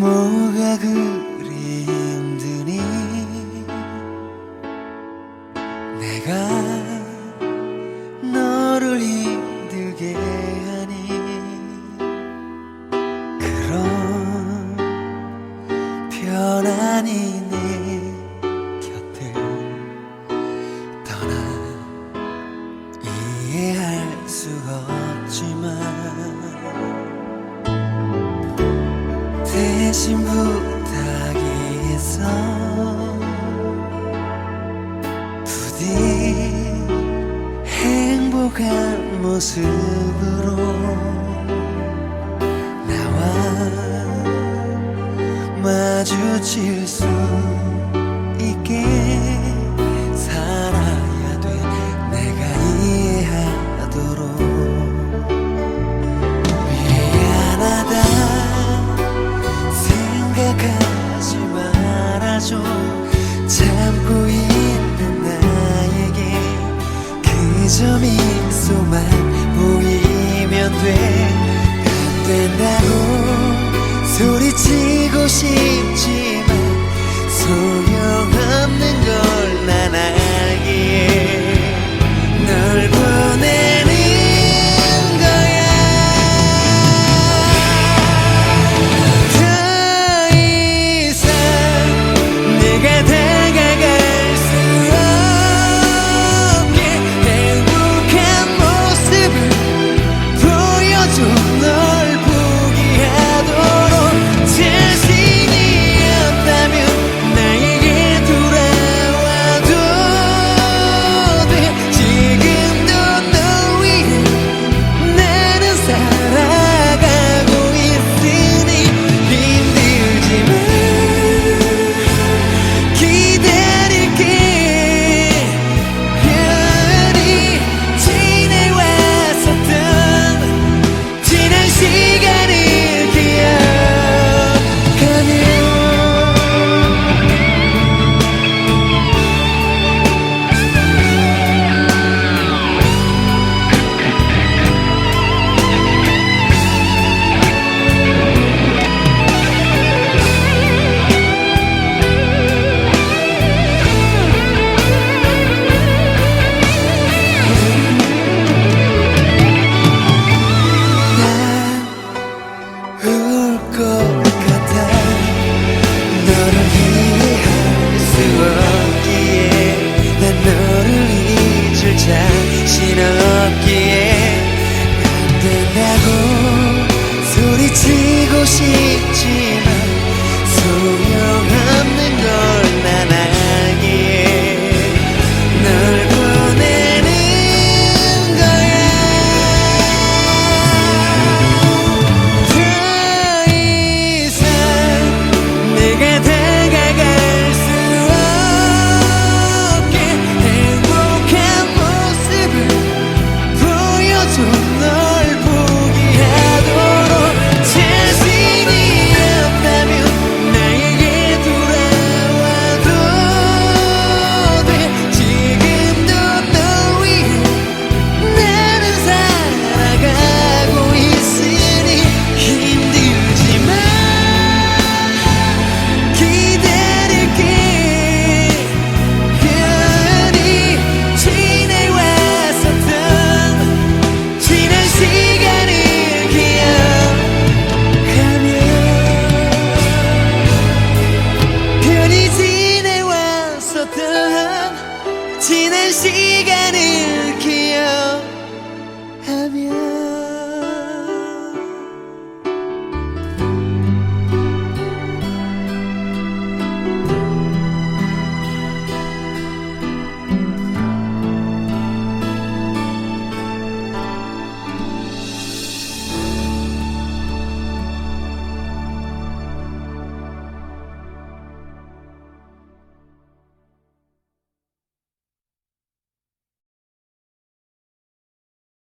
뭐가 그 대신 부탁했어? 부디 행복한 모습으로 나와 마주칠 수 점이 소만 보이면 돼 안 된다고 소리치고 싶지. 것 같아. 너를 이해할 수 없기에 난 너를 잊을 자신 없기에 안 된다고 소리치고 싶지